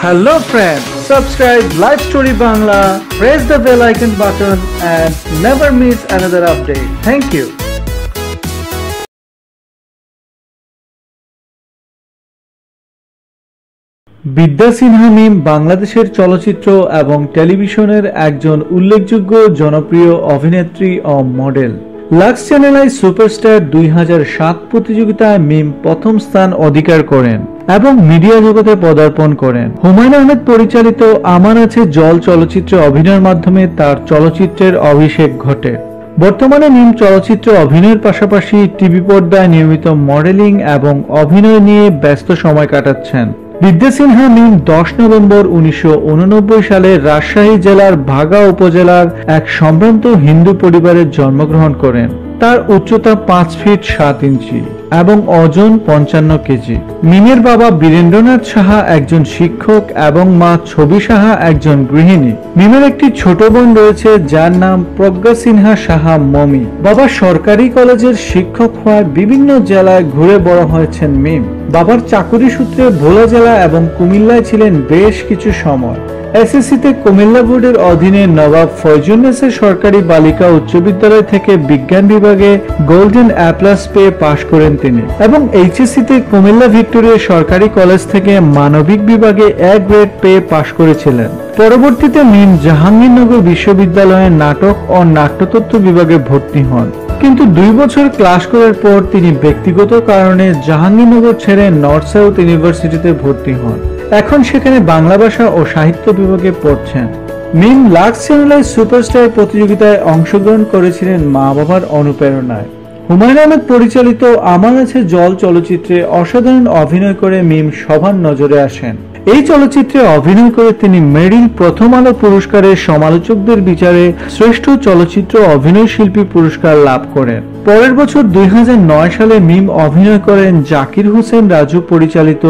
Hello friends, subscribe Live Story Bangla, press the bell icon button and never miss another update. Thank you. বিদ্যা সিনহা মিম বাংলাদেশের চলচ্চিত্র এবং টেলিভিশনের একজন উল্লেখযোগ্য জনপ্রিয় অভিনেত্রী ও model Lux channel I superstar দুই হাজার সাত প্রতিযোগিতায় মিম প্রথম স্থান অধিকার করেন এবং মিডিয়া জগতে পদার্পণ করেন। হুমায়ুন আহমেদ পরিচালিত আমার আছে জল চলচ্চিত্রে অভিনয়ের মাধ্যমে তার চলচ্চিত্রের অভিষেক ঘটে। বর্তমানে মিম চলচ্চিত্রে অভিনয়ের পাশাপাশি টিভি পর্দায় নিয়মিত মডেলিং এবং অভিনয় নিয়ে ব্যস্ত সময় কাটাচ্ছেন। বিদ্যা সিনহা মিম দশ নভেম্বর উনিশশো উননব্বই সালে রাজশাহী জেলার ভাগা উপজেলার এক সম্ভ্রান্ত হিন্দু পরিবারে জন্মগ্রহণ করেন। তার উচ্চতা পাঁচ ফিট সাত ইঞ্চি এবং ওজন পঞ্চান্ন কেজি। মিমের বাবা বীরেন্দ্রনাথ সাহা একজন শিক্ষক এবং মা ছবি সাহা একজন গৃহিণী। মিমের একটি ছোট বোন রয়েছে যার নাম প্রজ্ঞা সিনহা সাহা মমি। বাবা সরকারি কলেজের শিক্ষক হওয়ায় বিভিন্ন জেলায় ঘুরে বড় হয়েছেন মিম। বাবার চাকুরি সূত্রে ভোলা জেলা এবং কুমিল্লায় ছিলেন বেশ কিছু সময়। এসএসসিতে কুমিল্লা বোর্ডের অধীনে নবাব ফয়জুন্নেসের সরকারি বালিকা উচ্চ বিদ্যালয় থেকে বিজ্ঞান বিভাগে গোল্ডেন অ্যাপ্লাস পেয়ে পাশ করেন তিনি। এবং এইচএসসিতে কুমিল্লা ভিক্টোরিয়া সরকারি কলেজ থেকে মানবিক বিভাগে এক গ্রেড পেয়ে পাশ করেছিলেন। পরবর্তীতে মিম জাহাঙ্গীরনগর বিশ্ববিদ্যালয়ে নাটক ও নাট্যতত্ত্ব বিভাগে ভর্তি হন। কিন্তু দুই বছর ক্লাস করার পর তিনি ব্যক্তিগত কারণে জাহাঙ্গীরনগর ছেড়ে নর্থ সাউথ ইউনিভার্সিটিতে ভর্তি হন। এখন সেখানে বাংলা ভাষা ও সাহিত্য বিভাগে পড়ছেন। মিম লাক্স চ্যানেলের সুপারস্টার প্রতিযোগিতায় অংশগ্রহণ করেছিলেন মা বাবার অনুপ্রেরণায়। হুমায়ুন আহমেদ পরিচালিত আমার আছে জল চলচ্চিত্রে অসাধারণ অভিনয় করে মিম সবার নজরে আসেন। এই চলচ্চিত্রে অভিনয় করে তিনি মেরিল প্রথম আলো পুরস্কারের সমালোচকদের বিচারে শ্রেষ্ঠ চলচ্চিত্র অভিনয় শিল্পী পুরস্কার লাভ করেন। পরের বছর দুই হাজার নয় সালে মিম অভিনয় করেন জাকির হোসেন রাজু পরিচালিত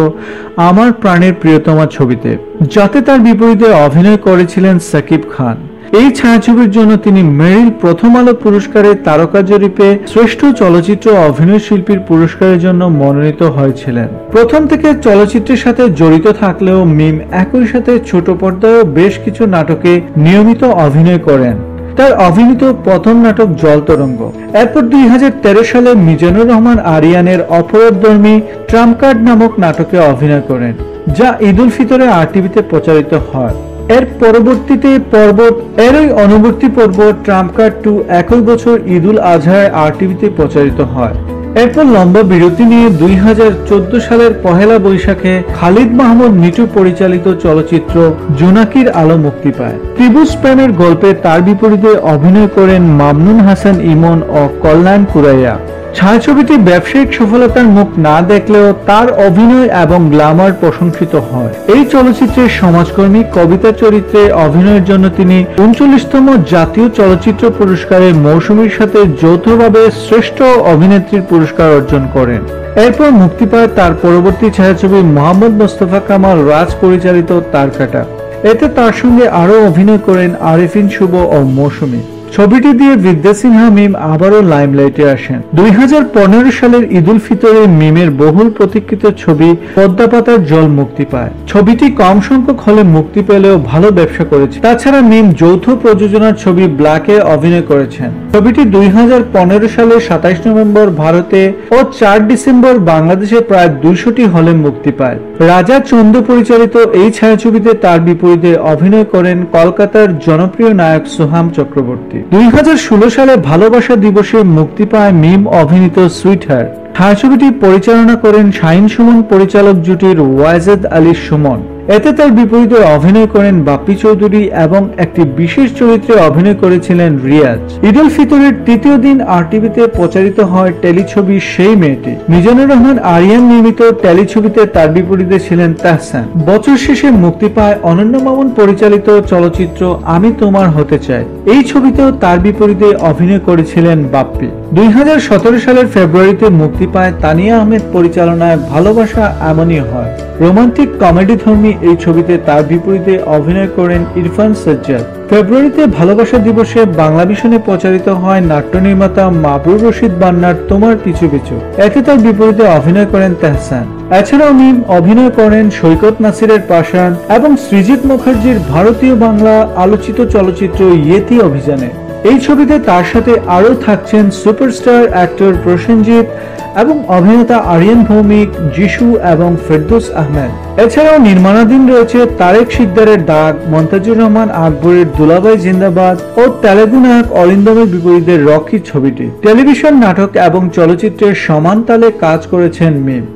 আমার প্রাণের প্রিয়তমা ছবিতে, যাতে তার বিপরীতে অভিনয় করেছিলেন সাকিব খান। এই ছায়াছবির জন্য তিনি মেরিল প্রথম আলো পুরস্কারের তারকা জরিপে শ্রেষ্ঠ চলচ্চিত্র অভিনয় শিল্পীর পুরস্কারের জন্য মনোনীত হয়েছিলেন। প্রথম থেকে চলচ্চিত্রের সাথে জড়িত থাকলেও মিম একই সাথে ছোট পর্দায়ও বেশ কিছু নাটকে নিয়মিত অভিনয় করেন। তার অভিনীত প্রথম নাটক জল তরঙ্গ এরপর দুই হাজার তেরো সালে মিজানুর রহমান আরিয়ানের অপরাধধর্মী ট্রাম্প কার্ড নামক নাটকে অভিনয় করেন, যা ঈদুল ফিতরে আর টিভিতে প্রচারিত হয়। এর পরবর্তীতে পর্বত এরই অনুবর্তী পর্ব ট্রাম্প কার্ড টু একই বছর ঈদুল আজহায় আর টিভিতে প্রচারিত হয়। এরপর লম্বা বিরতি নিয়ে দুই হাজার চোদ্দ সালের পহেলা বৈশাখে খালিদ মাহমুদ মিটু পরিচালিত চলচ্চিত্র জোনাকির আলো মুক্তি পায়। ত্রিভুজ প্রেমের গল্পে তার বিপরীতে অভিনয় করেন মামনুন হাসান ইমন ও কল্যাণ কুরাইয়া। ছায়াছবিটি ব্যবসায়িক সফলতার মুখ না দেখলেও তার অভিনয় এবং গ্ল্যামার প্রশংসিত হয়। এই চলচ্চিত্রের সমাজকর্মী কবিতা চরিত্রে অভিনয়ের জন্য তিনি উনচল্লিশতম জাতীয় চলচ্চিত্র পুরস্কারের মৌসুমীর সাথে যৌথভাবে শ্রেষ্ঠ অভিনেত্রীর পুরস্কার অর্জন করেন। এরপর মুক্তি পায় তার পরবর্তী ছায়াছবি মোহাম্মদ মোস্তফা কামাল রাজ পরিচালিত তার কাটা এতে তার সঙ্গে আরও অভিনয় করেন আরিফিন শুভ ও মৌসুমী। ছবিটি দিয়ে বিদ্যা সিনহা মিম আবারও লাইমলাইটে আসেন। দুই হাজার পনেরো সালের ঈদুল ফিতরে মিমের বহুল প্রতীক্ষিত ছবি পদ্মাপাতার জল মুক্তি পায়। ছবিটি কম সংখ্যক হলে মুক্তি পেলেও ভালো ব্যবসা করেছে। তাছাড়া মিম যৌথ প্রযোজনার ছবি ব্ল্যাকে অভিনয় করেছেন। ছবিটি দুই সালের সাতাইশ নভেম্বর ভারতে ও চার ডিসেম্বর বাংলাদেশে প্রায় দুইশোটি হলে মুক্তি পায়। রাজা চন্দ পরিচালিত এই ছায়াছবিতে তার বিপরীতে অভিনয় করেন কলকাতার জনপ্রিয় নায়ক সোহাম চক্রবর্তী। দুই হাজার ষোলো সালে ভালোবাসা দিবসে মুক্তি পায় মিম অভিনীত সুইট হার্ট ছায়াছবিটি পরিচালনা করেন শাহিন সুমন, পরিচালক জুটির ওয়াজেদ আলী সুমন। এতে তার বিপরীতে অভিনয় করেন বাপ্পি চৌধুরী এবং একটি বিশেষ চরিত্রে অভিনয় করেছিলেন রিয়াজ। ঈদুল ফিতরের তৃতীয় দিন আর টিভিতে প্রচারিত হয় টেলিছবি সেই মেয়েটি। মিজানুর রহমান আরিয়ান নির্মিত টেলিছবিতে তার বিপরীতে ছিলেন তাহসান। বছর শেষে মুক্তি পায় অনন্য মামুন পরিচালিত চলচ্চিত্র আমি তোমার হতে চাই। এই ছবিতেও তার বিপরীতে অভিনয় করেছিলেন বাপ্পি। দুই হাজার সতেরো সালের ফেব্রুয়ারিতে মুক্তি পায় তানিয়া আহমেদ পরিচালনায় ভালোবাসা এমনই হয়। রোমান্টিক কমেডি ধর্মী এই ছবিতে তার বিপরীতে অভিনয় করেন ইরফান সজ্জাদ। ফেব্রুয়ারিতে ভালোবাসা দিবসে বাংলা ভিশনে প্রচারিত হয় নাট্য নির্মাতা মাবরুর রশিদ বান্নার তোমার পিছু পিছু। এতে তার বিপরীতে অভিনয় করেন তেহসান। এছাড়াও মিম অভিনয় করেন সৈকত নাসিরের পাশান এবং সৃজিত মুখার্জির ভারতীয় বাংলা আলোচিত চলচ্চিত্র ইয়েতি অভিযানে। এই ছবিতে তার সাথে আরও থাকছেন সুপারস্টার অ্যাক্টর প্রসেনজিৎ এবং অভিনেতা আরিয়ান ভৌমিক, যিশু এবং ফেরদৌস আহমেদ। এছাড়াও নির্মাণাধীন রয়েছে তারেক শিকদারের ডাক, মন্তাজুর রহমান আকবরের দুলাবাই জিন্দাবাদ ও তেলেগু নায়ক অরিন্দমের বিপরীতে রকি ছবিটি। টেলিভিশন নাটক এবং চলচ্চিত্রের সমান তালে কাজ করেছেন মিম।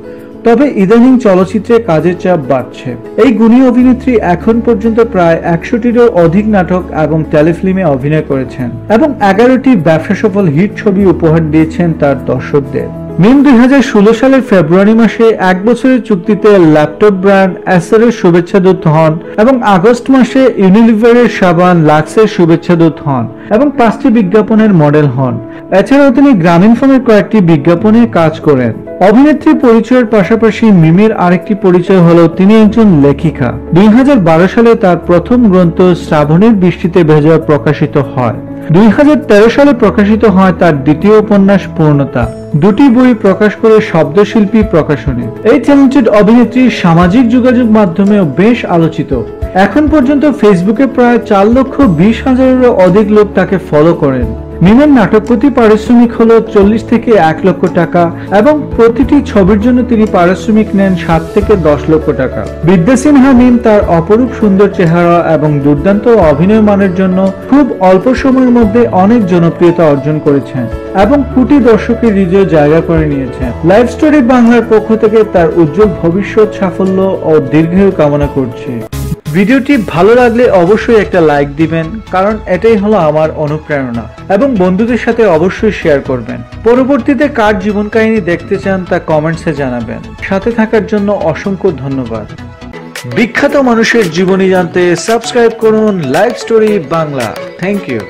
তবে ইদানিং চলচ্চিত্রে কাজের চাপ বাড়ছে। এই গুণী অভিনেত্রী এখন পর্যন্ত প্রায় একশোটিরও অধিক নাটক এবং টেলিফিল্মে অভিনয় করেছেন এবং এগারোটি ব্যবসা সফল হিট ছবি উপহার দিয়েছেন তার দর্শকদের। মিম দুই হাজার ষোলো সালের ফেব্রুয়ারি মাসে এক বছরের চুক্তিতে ল্যাপটপ ব্র্যান্ড অ্যাসারের শুভেচ্ছা দূত হন এবং আগস্ট মাসে ইউনিলিভারের সাবান লাক্সের শুভেচ্ছা দূত হন এবং পাঁচটি বিজ্ঞাপনের মডেল হন। এছাড়াও তিনি গ্রামীণ ফোনের কয়েকটি বিজ্ঞাপনে কাজ করেন। অভিনেত্রী পরিচয়ের পাশাপাশি মিমের আরেকটি পরিচয় হলো তিনি একজন লেখিকা। দুই হাজার বারো সালে তার প্রথম গ্রন্থ শ্রাবণের বৃষ্টিতে ভেজা প্রকাশিত হয়। দুই হাজার তেরো সালে প্রকাশিত হয় তার দ্বিতীয় উপন্যাস পূর্ণতা। দুটি বই প্রকাশ করে শব্দশিল্পী প্রকাশনী। এই ট্যালেন্টেড অভিনেত্রী সামাজিক যোগাযোগ মাধ্যমেও বেশ আলোচিত। এখন পর্যন্ত ফেসবুকে প্রায় চার লক্ষ বিশ হাজারেরও অধিক লোক তাকে ফলো করেন। মিমের নাটক প্রতি পারিশ্রমিক হলো চল্লিশ থেকে এক লক্ষ টাকা এবং প্রতিটি ছবির জন্য তিনি পারিশ্রমিক নেন সাত থেকে দশ লক্ষ টাকা। বিদ্যা সিনহা মিম তার অপরূপ সুন্দর চেহারা এবং দুর্দান্ত অভিনয় মানের জন্য খুব অল্প সময়ের মধ্যে অনেক জনপ্রিয়তা অর্জন করেছেন এবং কোটি দর্শকের হৃদয়ে জায়গা করে নিয়েছেন। লাইফ স্টোরি বাংলার পক্ষ থেকে তার উজ্জ্বল ভবিষ্যৎ সাফল্য ও দীর্ঘায়ু কামনা করছি। ভিডিওটি ভালো লাগলে অবশ্যই একটা লাইক দিবেন, কারণ এটাই হলো আমার অনুপ্রেরণা। এবং বন্ধুদের সাথে অবশ্যই শেয়ার করবেন। পরবর্তীতে কার জীবন কাহিনী দেখতে চান তা কমেন্টসে জানাবেন। সাথে থাকার জন্য অসংখ্য ধন্যবাদ। বিখ্যাত মানুষের জীবনী জানতে সাবস্ক্রাইব করুন live story Bangla. Thank you